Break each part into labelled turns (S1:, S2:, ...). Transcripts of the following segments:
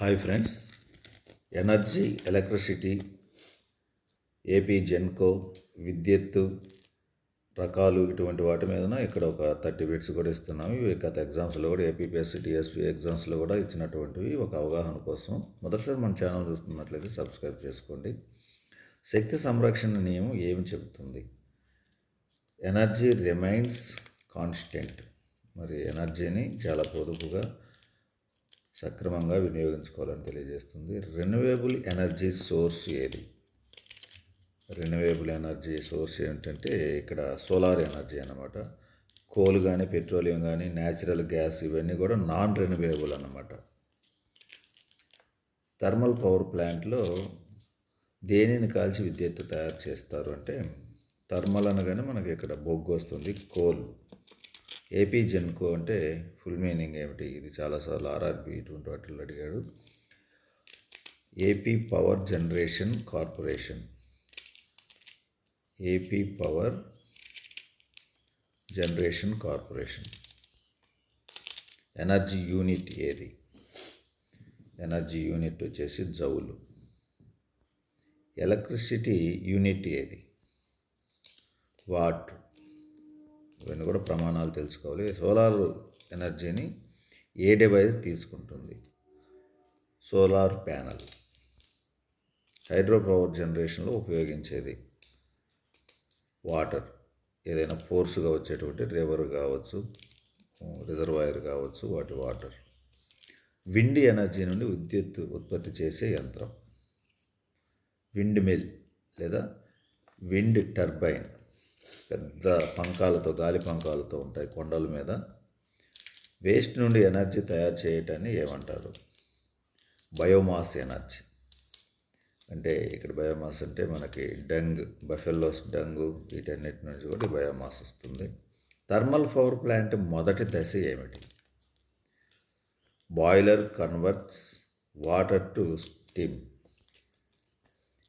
S1: Hi friends. Energy electricity AP Genco విద్యుత్తు రకాలు ఇటువంటి వాటి మీదన ఇక్కడ ఒక థర్టీ బిట్స్ కూడా ఇస్తున్నాము. ఇవి గత ఎగ్జామ్స్లో కూడా ఏపీపీఎస్సీ టీఎస్పీ ఎగ్జామ్స్లో కూడా ఇచ్చినటువంటివి ఒక అవగాహన కోసం. మొదటిసారి మన ఛానల్ చూస్తున్నట్లయితే సబ్స్క్రైబ్ చేసుకోండి. శక్తి సంరక్షణ నియమం ఏమి చెబుతుంది? Energy remains constant. మరి ఎనర్జీని చాలా పొదుపుగా సక్రమంగా వినియోగించుకోవాలని తెలియజేస్తుంది. రెన్యూవేబుల్ ఎనర్జీ సోర్స్ ఏది? రెన్యూవేబుల్ ఎనర్జీ సోర్స్ ఏంటంటే ఇక్కడ సోలార్ ఎనర్జీ అన్నమాట. కోల్ కానీ పెట్రోలియం కానీ న్యాచురల్ గ్యాస్ ఇవన్నీ కూడా నాన్ రెన్యూవేబుల్ అన్నమాట థర్మల్ పవర్ ప్లాంట్లో దేనిని కాల్చి విద్యుత్ తయారు చేస్తారు అంటే థర్మల్ అనగానే మనకి ఇక్కడ బొగ్గు వస్తుంది కోల్ ఏపీ జెన్కో అంటే ఫుల్ మీనింగ్ ఏమిటి? ఇది చాలాసార్లు ఆర్ఆర్బి ఇటువంటి వాటిల్లో అడిగాడు. AP power generation corporation. AP power generation corporation. Energy unit ఏది? ఎనర్జీ యూనిట్ వచ్చేసి జౌలు. ఎలక్ట్రిసిటీ యూనిట్ ఏది? వాట్ ఇవన్నీ కూడా ప్రమాణాలు తెలుసుకోవాలి. సోలార్ ఎనర్జీని ఏ డివైస్ తీసుకుంటుంది? Solar panel. హైడ్రో పవర్ జనరేషన్లో ఉపయోగించేది వాటర్. ఏదైనా ఫోర్స్గా వచ్చేటువంటి రివర్ కావచ్చు రిజర్వాయర్ కావచ్చు వాటి వాటర్. విండ్ ఎనర్జీ నుండి విద్యుత్ ఉత్పత్తి చేసే యంత్రం. విండ్ మిల్ లేదా విండ్ టర్బైన్. పెద్ద పంకాలతో గాలి పంకాలతో ఉంటాయి కొండల మీద. వేస్ట్ నుండి ఎనర్జీ తయారు చేయటాన్ని ఏమంటారు? Biomass energy. అంటే ఇక్కడ బయోమాస్ అంటే మనకి డంగ్ బఫెల్లోస్ డంగు వీటన్నిటి నుంచి కూడా బయోమాస్ వస్తుంది. థర్మల్ పవర్ ప్లాంట్ మొదటి దశ ఏమిటి? Boiler converts water to steam.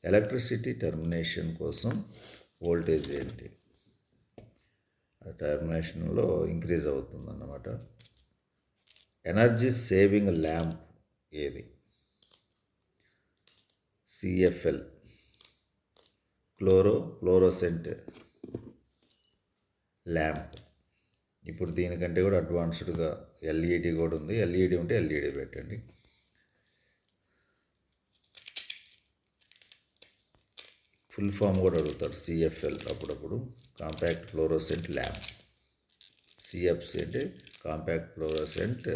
S1: Electricity termination కోసం వోల్టేజ్ ఏంటి? టర్మినేషన్లో ఇంక్రీజ్ అవుతుందన్నమాట. ఎనర్జీ సేవింగ్ ల్యాంప్ ఏది? CFL chloro fluorescent lamp. ఇప్పుడు దీనికంటే కూడా అడ్వాన్స్డ్గా ఎల్ఈడి కూడా ఉంది. ఎల్ఈడి ఉంటే ఎల్ఈడి పెట్టండి. ఫుల్ ఫామ్ కూడా అడుగుతారు సిఎఫ్ఎల్ అప్పుడప్పుడు. కాంపాక్ట్ ఫ్లోరోసెంట్ ల్యాంప్ సిఎఫ్సి అంటే కాంపాక్ట్ ఫ్లోరోసెంట్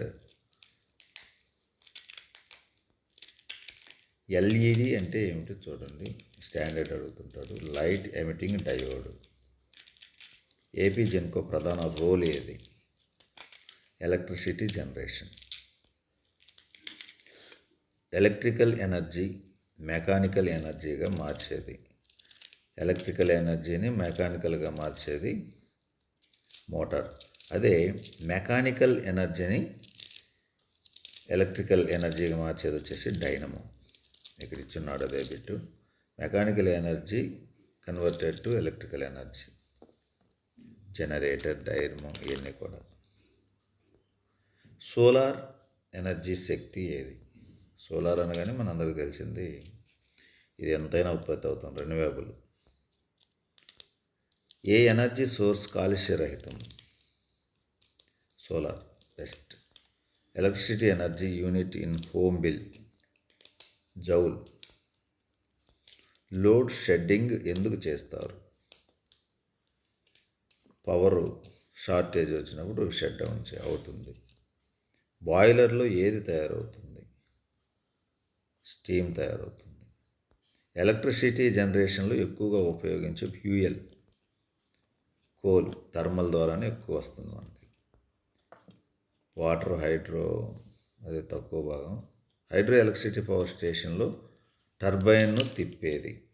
S1: ఎల్ఈడి అంటే ఏమిటో చూడండి. Standard అడుగుతుంటాడు light emitting diode AP Genco ప్రధాన రోల్ ఏది? Electricity generation electrical energy mechanical ఎనర్జీగా మార్చేది. ఎలక్ట్రికల్ ఎనర్జీని మెకానికల్గా మార్చేది మోటార్. అదే మెకానికల్ ఎనర్జీని ఎలక్ట్రికల్ ఎనర్జీగా మార్చేది వచ్చేసి డైనమో. ఇక్కడ ఇచ్చున్నాడు అదే bit. Mechanical energy converted to electrical energy. Generator dynamo ఇవన్నీ కూడా. సోలార్ ఎనర్జీ శక్తి ఏది? సోలార్ అనగానే మనందరికీ తెలిసింది ఇది ఎంతైనా ఉత్పత్తి అవుతుంది. రెన్యూవేబుల్ ఏ energy source కాలుష్యరహితం? Solar best. Electricity energy unit in home bill joule. Load shedding ఎందుకు చేస్తారు? పవరు షార్టేజ్ వచ్చినప్పుడు షట్ డౌన్ అవుతుంది. బాయిలర్లో ఏది తయారవుతుంది? స్టీమ్ తయారవుతుంది. ఎలక్ట్రిసిటీ జనరేషన్లో ఎక్కువగా ఉపయోగించే ఫ్యూయల్. కోల్ థర్మల్ ద్వారానే ఎక్కువ వస్తుంది మనకి. వాటర్ హైడ్రో అది తక్కువ భాగం. హైడ్రో ఎలక్ట్రిసిటీ పవర్ స్టేషన్లో టర్బైన్ను తిప్పేది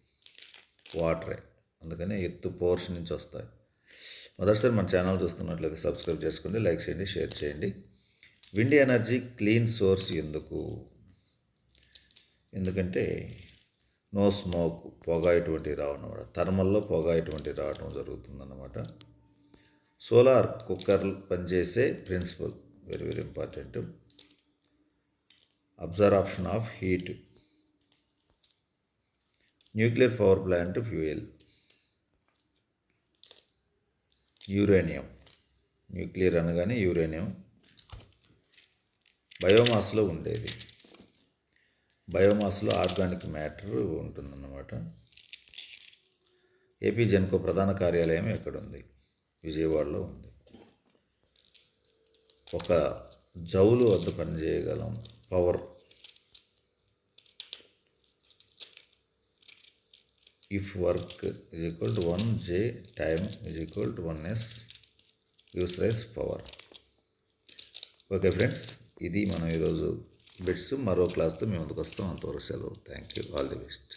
S1: వాటరే. అందుకని ఎత్తు పోర్స్ నుంచి వస్తాయి. మొదటిసారి మన ఛానల్ చూస్తున్నట్లయితే సబ్స్క్రైబ్ చేసుకోండి లైక్ చేయండి షేర్ చేయండి. విండి ఎనర్జీ క్లీన్ సోర్స్ ఎందుకు? ఎందుకంటే నో స్మోక్ పొగ ఇటువంటి రావన్నమాట థర్మల్లో పొగ ఇటువంటి రావడం జరుగుతుందన్నమాట. సోలార్ కుక్కర్ పనిచేసే principle very very important. Absorption of heat. Nuclear power plant fuel. Uranium. Nuclear అనగానే యురేనియం. బయోమాస్లో ఉండేది. బయోమాస్లో ఆర్గానిక్ మ్యాటర్ ఉంటుందన్నమాట. ఏపీ జెన్కో ప్రధాన కార్యాలయం ఎక్కడుంది? విజయవాడలో ఉంది. ఒక జౌలు వద్ద పనిచేయగలం power if work is equal to one J time is equal to one S use rise power. Okay friends ఇది మనం ఈరోజు బిట్స్ మరో క్లాస్తో మేము ముందుకు వస్తాం. అంతవరకు సెలవు. Thank you all the best